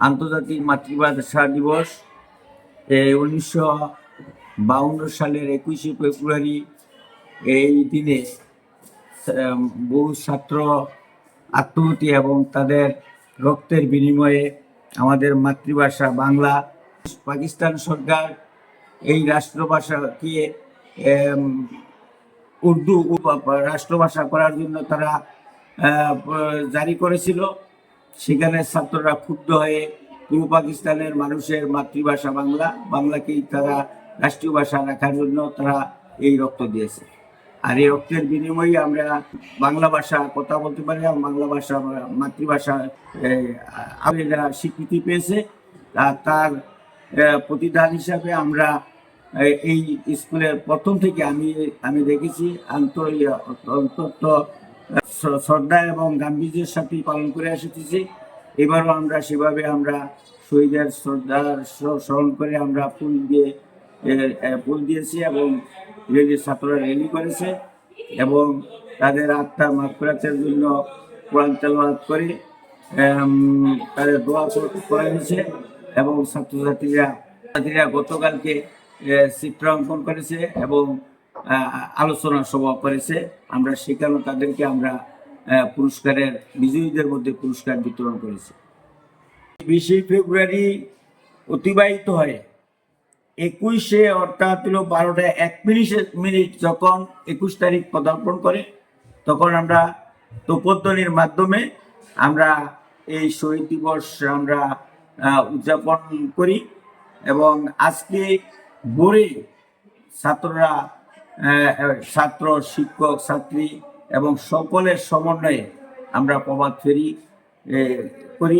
আন্তর্জাতিক মাতৃভাষা দিবস উনিশশো বাউন্ন সালের একুশে ফেব্রুয়ারি এই দিনে বহু ছাত্র আত্মহতি এবং তাদের রক্তের বিনিময়ে আমাদের মাতৃভাষা বাংলা, পাকিস্তান সরকার এই রাষ্ট্রভাষাকে উর্দু রাষ্ট্রভাষা করার জন্য তারা জারি করেছিল। সেখানে ছাত্ররা ক্ষুব্ধ হয়ে পূর্ব পাকিস্তানের মানুষের মাতৃভাষা বাংলা বাংলাকেই তারা রাষ্ট্রীয় ভাষা রাখার জন্য তারা এই রক্ত দিয়েছে। আর এই রক্তের বিনিময়ে আমরা বাংলা ভাষা কথা বলতে পারি এবং বাংলা ভাষা মাতৃভাষা আমরা স্বীকৃতি পেয়েছে। আর তার প্রতিদান হিসাবে আমরা এই স্কুলের প্রথম থেকে আমি আমি দেখেছি আন্তর অন্তত শ্রদ্ধা এবং গাম্ভীর্যের সাথে পালন করে এসেছি। এবারও আমরা সেভাবে আমরা শহীদের শ্রদ্ধা স্মরণ করে আমরা ফুল দিয়ে ফুল দিয়েছি এবং রেলি ছাত্ররা র্যালি করেছে এবং তাদের আত্মা মাফরাতের জন্য কোরআন তেলাওয়াত করে তাদের দোয়া কর- হয়েছে এবং ছাত্রছাত্রীরা ছাত্রীরা গতকালকে চিত্রাঙ্কন করেছে এবং আলোচনা সভা করেছে। আমরা সেখানে তাদেরকে আমরা পুরস্কারের, বিজয়ীদের মধ্যে পুরস্কার বিতরণ করেছি। বিশে ফেব্রুয়ারি অতিবাহিত হয়। একুশে অর্থাৎ হলো বারোটা এক মিনিট মিনিট যখন একুশ তারিখ পদার্পণ করে, তখন আমরা তোপধ্বনির মাধ্যমে আমরা এই শহীদ দিবস আমরা উদযাপন করি। এবং আজকে ভোরে ছাত্ররা ছাত্র শিক্ষক ছাত্রী এবং সকলের সমন্বয়ে আমরা প্রভাত ফেরি করি।